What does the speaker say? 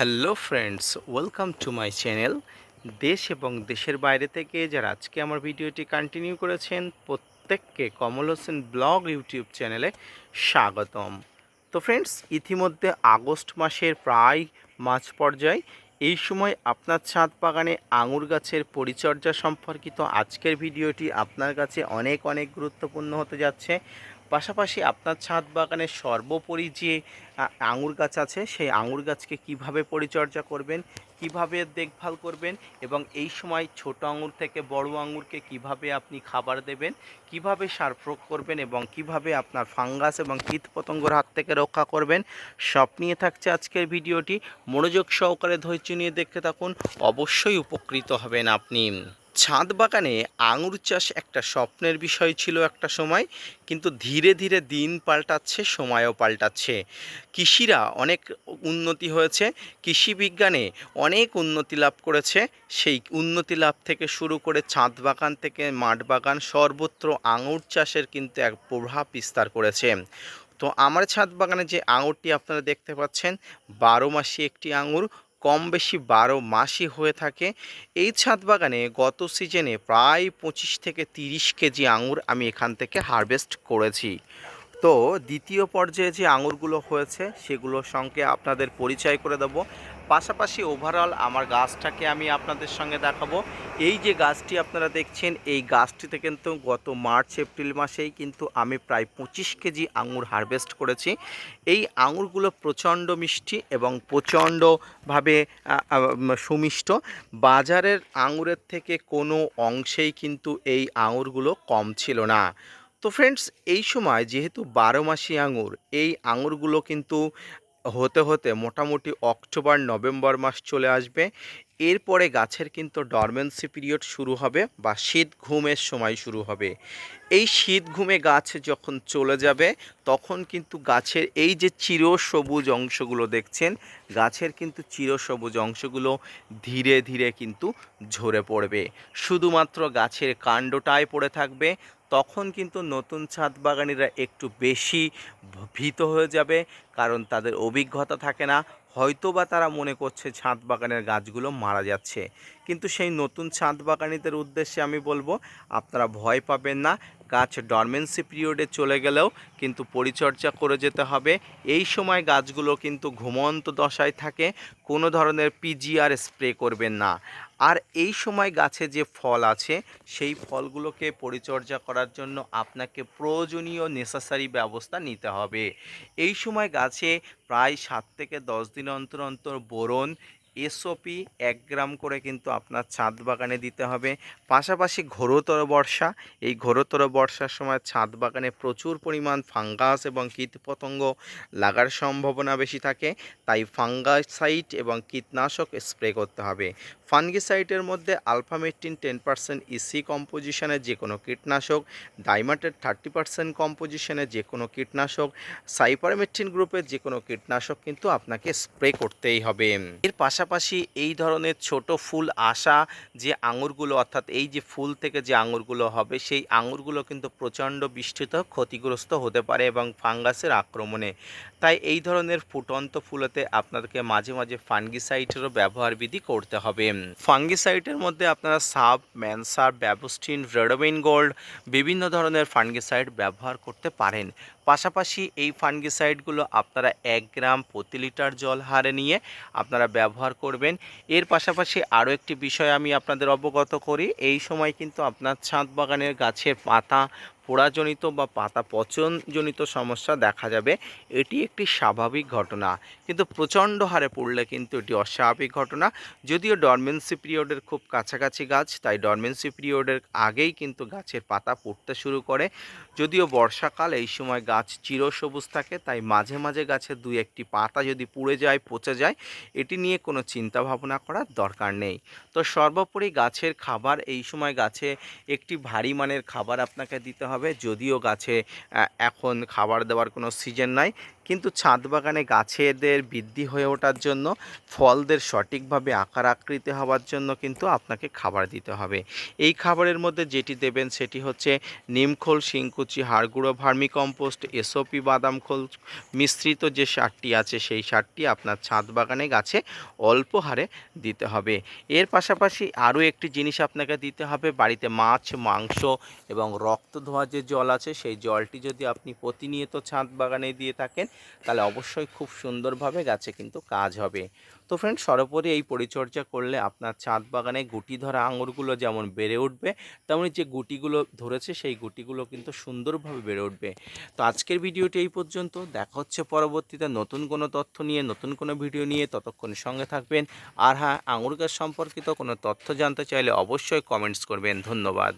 Hello friends welcome to my channel দেশ এবং দেশের বাইরে থেকে যারা আজকে আমার ভিডিওটি কন্টিনিউ করেছেন, প্রত্যেককে কমল হোসেন ব্লগ ইউটিউব চ্যানেলে স্বাগতম। তো ফ্রেন্ডস ইতিমধ্যে আগস্ট মাসের প্রায় মাঝ পর্যায়ে এই সময় আপনার ছাদ বাগানে আঙুর গাছের পরিচর্যা সম্পর্কিত আজকের ভিডিওটি আপনার কাছে অনেক অনেক গুরুত্বপূর্ণ হতে যাচ্ছে। পাশাপাশি আপনার ছাদ বাগানের সর্বোপরি যে আঙুর গাছ আছে, সেই আঙুর গাছকে কীভাবে পরিচর্যা করবেন, কীভাবে দেখভাল করবেন এবং এই সময় ছোট আঙুর থেকে বড় আঙুরকে কীভাবে আপনি খাবার দেবেন, কীভাবে সার প্রয়োগ করবেন এবং কীভাবে আপনার ফাঙ্গাস এবং কীটপতঙ্গর হাত থেকে রক্ষা করবেন, সব নিয়ে থাকছে আজকের ভিডিওটি। মনোযোগ সহকারে ধৈর্য নিয়ে দেখতে থাকুন, অবশ্যই উপকৃত হবেন আপনি। ছাদ বাগানে আঙুর চাষ একটা স্বপ্নের বিষয় ছিল একটা সময়, কিন্তু ধীরে ধীরে দিন পাল্টাচ্ছে, সময়ও পাল্টাচ্ছে। কৃষিরা অনেক উন্নতি হয়েছে, কৃষি বিজ্ঞানে অনেক উন্নতি লাভ করেছে। সেই উন্নতি লাভ থেকে শুরু করে ছাদ বাগান থেকে মাঠ বাগান সর্বত্র আঙুর চাষের কিন্তু এক প্রভাব বিস্তার করেছে। তো আমার ছাদ বাগানে যে আঙুরটি আপনারা দেখতে পাচ্ছেন, বারো মাসি একটি আঙুর কম বেশি বারো মাসই হয়ে থাকে। এই ছাদ বাগানে গত সিজনে প্রায় পঁচিশ থেকে তিরিশ কেজি আঙুর আমি এখান থেকে হারভেস্ট করেছি। তো দ্বিতীয় পর্যায়ে যে আঙুরগুলো হয়েছে, সেগুলোর সঙ্গে আপনাদের পরিচয় করে দেবো। পাশাপাশি ওভারঅল আমার গাছটাকে আমি আপনাদের সঙ্গে দেখাবো। এই যে গাছটি আপনারা দেখছেন, এই গাছটিতে কিন্তু গত মার্চ, এপ্রিল মাসেই কিন্তু আমি প্রায় পঁচিশ কেজি আঙুর হারভেস্ট করেছি। এই আঙুরগুলো প্রচণ্ড মিষ্টি এবং প্রচণ্ডভাবে সুমিষ্ট। বাজারের আঙুরের থেকে কোনো অংশেই কিন্তু এই আঙুরগুলো কম ছিল না। তো ফ্রেন্ডস এই সময় যেহেতু বারো মাসি আঙুর, এই আঙুরগুলো কিন্তু হতে হতে মোটামুটি অক্টোবর, নভেম্বর মাস চলে আসবে। এরপরে গাছের কিন্তু ডরমেন্সি পিরিয়ড শুরু হবে বা শীত ঘুমের সময় শুরু হবে। এই শীত ঘুমে গাছ যখন চলে যাবে, তখন কিন্তু গাছের এই যে চিরসবুজ অংশগুলো দেখছেন, গাছের কিন্তু চিরসবুজ অংশগুলো ধীরে ধীরে কিন্তু ঝরে পড়বে। শুধুমাত্র গাছের কাণ্ডটায় পড়ে থাকবে তখন কিন্তু নতুন ছাদ বাগানিরা একটু বেশি ভীত হয়ে যাবে, কারণ তাদের অভিজ্ঞতা থাকে না। হয়তো বা তারা মনে করছে ছাদ বাগানের গাছগুলো মারা যাচ্ছে। কিন্তু সেই নতুন ছাদ বাগানিদের উদ্দেশ্যে আমি বলব, আপনারা ভয় পাবেন না। গাছ ডরমেন্সি পিরিয়ডে চলে গেলেও কিন্তু পরিচর্যা করে যেতে হবে। এই সময় গাছগুলো কিন্তু ঘুমন্ত দশায় থাকে, কোনো ধরনের পিজিআর স্প্রে করবেন না। আর এই সময় গাছে যে ফল আছে, সেই ফলগুলোকে পরিচর্যা করার জন্য আপনাকে প্রয়োজনীয় নেসেসারি ব্যবস্থা নিতে হবে। এই সময় গাছে প্রায় সাত থেকে দশ দিন অন্তর অন্তর বোরন এসওপি এক গ্রাম করে কিন্তু আপনার ছাদ বাগানে দিতে হবে। পাশাপাশি ঘোরতর বর্ষা, এই ঘোরতর বর্ষার সময় ছাদ বাগানে প্রচুর পরিমাণ ফাঙ্গাস এবং কীটপতঙ্গ লাগার সম্ভাবনা বেশি থাকে। তাই ফাঙ্গাসাইড এবং কীটনাশক স্প্রে করতে হবে। ফানগিসাইডের মধ্যে আলফামেট্রিন টেন পার্সেন্ট ইসি কম্পোজিশনের যে কোনো কীটনাশক ডাইমাটের থার্টি পার্সেন্ট কম্পোজিশনের যে কোনো কীটনাশক, সাইপারমেট্রিন গ্রুপের যে কোনো কীটনাশক কিন্তু আপনাকে স্প্রে করতেই হবে। এর পাশাপাশি এই ধরনের ছোট ফুল আসা যে আঙুরগুলো, অর্থাৎ এই যে ফুল থেকে যে আঙুরগুলো হবে, সেই আঙুরগুলো কিন্তু প্রচণ্ড বৃষ্টিতে ক্ষতিগ্রস্ত হতে পারে এবং ফাঙ্গাসের আক্রমণে। তাই এই ধরনের ফুটন্ত ফুলতে আপনাদেরকে মাঝে মাঝে ফাঙ্গিসাইটেরও ব্যবহার বিধি করতে হবে। ফাঙ্গিসাইটের মধ্যে আপনারা সাব ম্যানসার ব্যাবস্টিন রেডোমিন গোল্ড, বিভিন্ন ধরনের ফাঙ্গিসাইড ব্যবহার করতে পারেন। পাশাপাশি এই ফাঙ্গিসাইডগুলো আপনারা এক গ্রাম প্রতি লিটার জল হারে নিয়ে আপনারা ব্যবহার করবেন। এর পাশাপাশি আরও একটি বিষয় আমি আপনাদের অবগত করি। এই সময় কিন্তু আপনার ছাদ বাগানের গাছের পাতা পোড়াজনিত বা পাতা পচনজনিত সমস্যা দেখা যাবে, এটি একটি স্বাভাবিক ঘটনা। কিন্তু প্রচণ্ড হারে পড়লে কিন্তু এটি অস্বাভাবিক ঘটনা। যদিও ডরমেন্সি পিরিয়ডের খুব কাছাকাছি গাছ, তাই ডরমেন্সি পিরিয়ডের আগেই কিন্তু গাছের পাতা পড়তে শুরু করে। যদিও বর্ষাকাল, এই সময় গাছ চিরসবুজ থাকে, তাই মাঝে মাঝে গাছের দুই একটি পাতা যদি পুড়ে যায়, পচে যায়, এটি নিয়ে কোনো চিন্তা ভাবনা করার দরকার নেই। তো সর্বোপরি গাছের খাবার, এই সময় গাছে একটি ভারী মানের খাবার আপনাকে দিতে হবে। যদিও গাছে এখন খাবার দেওয়ার কোনো সিজন নাই। কিন্তু ছাদ বাগানে গাছেদের বৃদ্ধি হয়ে ওঠার জন্য, ফলদের সঠিকভাবে আকার আকৃতি হওয়ার জন্য কিন্তু আপনাকে খাবার দিতে হবে। এই খাবারের মধ্যে যেটি দেবেন সেটি হচ্ছে নিমখোল শিংকুচি, হাড়গুঁড়ো ভার্মি কম্পোস্ট এসওপি, বাদাম খোল মিশ্রিত যে সারটি আছে সেই সারটি আপনার ছাদ বাগানে গাছে অল্প হারে দিতে হবে। এর পাশাপাশি আরও একটি জিনিস আপনাকে দিতে হবে, বাড়িতে মাছ, মাংস এবং রক্ত ধোয়া যে জল আছে সেই জলটি যদি আপনি প্রতিনিয়ত ছাদ বাগানে দিয়ে থাকেন তাহলে অবশ্যই খুব সুন্দরভাবে গাছে কিন্তু কাজ হবে। তো ফ্রেন্ড সর্বোপরি এই পরিচর্যা করলে আপনার ছাদ বাগানে গুটি ধরা আঙুরগুলো যেমন বেড়ে উঠবে, তেমনি যে গুটিগুলো ধরেছে সেই গুটিগুলো কিন্তু সুন্দরভাবে বেড়ে উঠবে। তো আজকের ভিডিওটি এই পর্যন্ত। দেখা হচ্ছে পরবর্তীতে নতুন কোনো তথ্য নিয়ে, নতুন কোনো ভিডিও নিয়ে। ততক্ষণ সঙ্গে থাকবেন। আর হ্যাঁ আঙুর গাছ সম্পর্কিত কোনো তথ্য জানতে চাইলে অবশ্যই কমেন্টস করবেন। ধন্যবাদ।